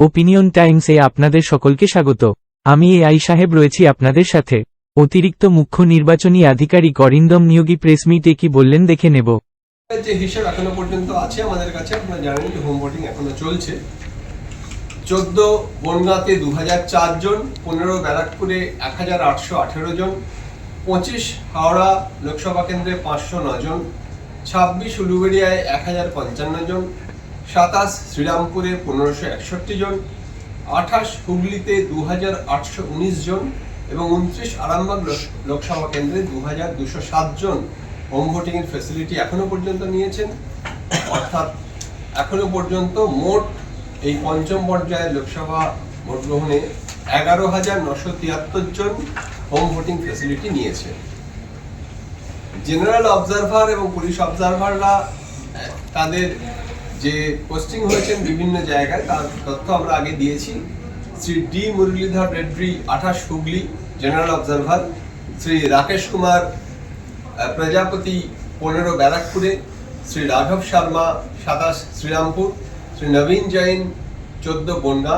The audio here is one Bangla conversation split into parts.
ওপিনিয়ন টাইমসে আপনাদের সকলকে স্বাগত। আমি এ আই সাহেব রয়েছি আপনাদের সাথে। অতিরিক্ত মুখ্য নির্বাচনী আধিকারিক অরিন্দম নিয়োগী প্রেস মিটে কি বললেন দেখে নেব। যে হিসেব এখনও পর্যন্ত আছে আমাদের কাছে, আপনারা জানেন যে হোম ভোটিং এখনও চলছে। চোদ্দ বনগাঁতে দু জন, পনেরো ব্যারাকপুরে এক হাজার আটশো আঠেরো জন, পঁচিশ হাওড়া লোকসভা কেন্দ্রে পাঁচশো জন, ছাব্বিশ উলুবেড়িয়ায় এক হাজার পঞ্চান্ন জন সাতাশ শ্রীরামপুরে পনেরোশো একষট্টি জন, আঠাশ হুগলিতে দু হাজার আটশো উনিশ জন এবং উনত্রিশ আরামবাগ লোকসভা কেন্দ্রে দু হাজার দুশো সাত জন হোম ভোটিং এর ফেসিলিটি এখনও পর্যন্ত নিয়েছেন। অর্থাৎ এখনও পর্যন্ত মোট এই পঞ্চম পর্যায়ের লোকসভা ভোট গ্রহণে এগারো হাজার নশো তিয়াত্তর জন হোম ভোটিং ফেসিলিটি নিয়েছে। জেনারেল অবজারভার এবং পুলিশ অবজারভাররা তাদের যে পোস্টিং হয়েছেন বিভিন্ন জায়গায়, তার তথ্য আমরা আগে দিয়েছি। শ্রী ডি মুরলীধর রেড্ডি, আঠাশ হুগলি জেনারেল অবজারভার শ্রী রাকেশ কুমার প্রজাপতি, পনেরো ব্যারাকপুরে, শ্রী রাঘব শর্মা, সাতাশ শ্রীরামপুর, শ্রী নবীন জৈন, চোদ্দ বন্যা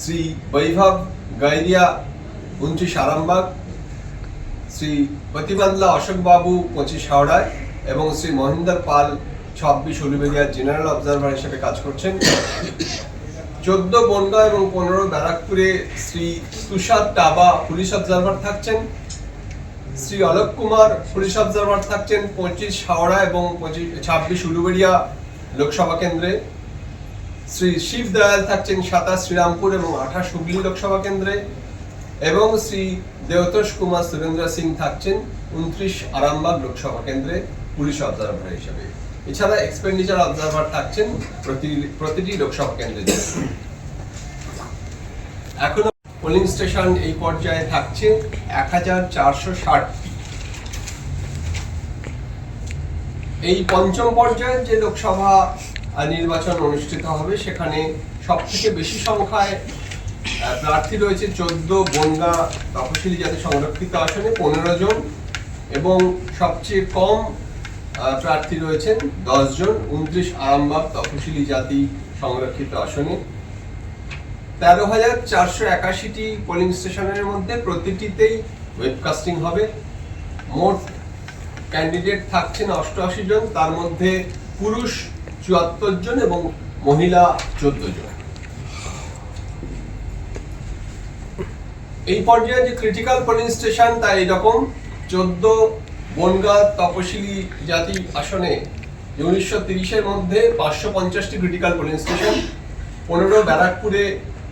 শ্রী বৈভব গাইরিয়া, উনত্রিশ আরামবাগ, শ্রী প্রতিবাদলা অশোকবাবু, পঁচিশ হাওড়ায়, এবং শ্রী মহিন্দর পাল ছাব্বিশ উলুবেরিয়ার জেনারেল অবজারভার হিসেবে কাজ করছেন। চোদ্দ বনগা এবং পনেরো ব্যারাকপুরে শ্রী তুষার টাবা পুলিশ অবজারভার থাকছেন। শ্রী অলোক কুমার পুলিশ অবজারভার থাকছেন। পঁচিশ হাওড়া এবং পঁচিশ, ছাব্বিশ উলুবেড়িয়া লোকসভা কেন্দ্রে। শ্রী শিব দয়াল থাকছেন সাতাশ শ্রীরামপুর এবং আঠাশ হুগলি লোকসভা কেন্দ্রে। এবং শ্রী দেবতোষ কুমার সুরেন্দ্র সিং থাকছেন উনত্রিশ আরামবাগ লোকসভা কেন্দ্রে পুলিশ অবজারভার হিসেবে। এছাড়া এক্সপেন্ডিচার অবজারভার থাকছেন প্রতিটি লোকসভা কেন্দ্রে। এখনও পোলিং স্টেশন এই পর্যায়ে থাকছে এক এই পঞ্চম পর্যায়ের যে লোকসভা নির্বাচন অনুষ্ঠিত হবে, সেখানে সব থেকে বেশি সংখ্যায় প্রার্থী রয়েছে চোদ্দ বনগা তপশিলি জাতি সংরক্ষিত আসনে পনেরো জন এবং সবচেয়ে কম প্রার্থী রয়েছেন দশ জন, উনত্রিশ আরামবাগ তপশিলি জাতি সংরক্ষিত আসনে। তেরো হাজার চারশো একাশিটি পোলিং স্টেশনের মধ্যে প্রতিটিতেই ওয়েবকাস্টিং হবে। মোট ক্যান্ডিডেট থাকছেন অষ্টআশি জন, তার মধ্যে পুরুষ চুয়াত্তর জন এবং মহিলা চোদ্দ জন। এই পর্যায়ে যে ক্রিটিক্যাল পোলিং স্টেশন তা এরকম, চোদ্দ বনগা তপশিলি জাতি আসনে উনিশশো তিরিশের মধ্যে পাঁচশো পঞ্চাশটি ক্রিটিক্যাল পোলিং স্টেশন পনেরো ব্যারাকপুরে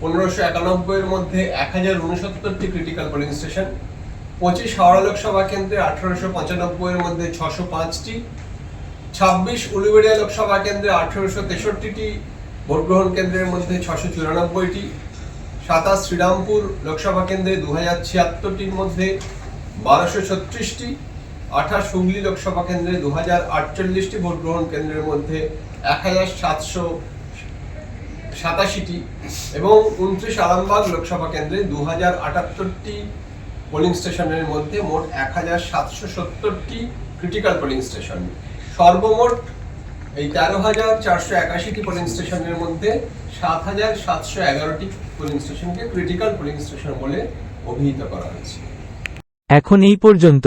পনেরোশো একানব্বইয়ের মধ্যে এক হাজার উনসত্তরটি ক্রিটিক্যাল পোলিং স্টেশন পঁচিশ হাওড়া লোকসভা কেন্দ্রে আঠারোশো পঁচানব্বইয়ের মধ্যে ছশো পাঁচটি, ছাব্বিশ উলুবেড়িয়া লোকসভা কেন্দ্রে আঠারোশো তেষট্টিটি, ভোটগ্রহণ কেন্দ্রের মধ্যে ছশো চুরানব্বইটি, সাতাশ শ্রীরামপুর লোকসভা কেন্দ্রে দু হাজার ছিয়াত্তরটির মধ্যে বারোশো ছত্রিশটি আঠাশ হুগলি লোকসভা কেন্দ্রে দু হাজার আটচল্লিশটি ভোট গ্রহণ কেন্দ্রের মধ্যে এক হাজার সাতশো সাতাশিটি এবং উনত্রিশ আরামবাগ লোকসভা কেন্দ্রে দু হাজার আটাত্তরটি পোলিং স্টেশনের মধ্যে মোট এক হাজার সাতশো সত্তরটি ক্রিটিক্যাল পোলিং স্টেশন। সর্বমোট এই তেরো হাজার চারশো একাশিটি পোলিং স্টেশনের মধ্যে সাত হাজার সাতশো এগারোটি পোলিং স্টেশনকে ক্রিটিক্যাল পোলিং স্টেশন বলে অভিহিত করা হয়েছে। এখন এই পর্যন্ত।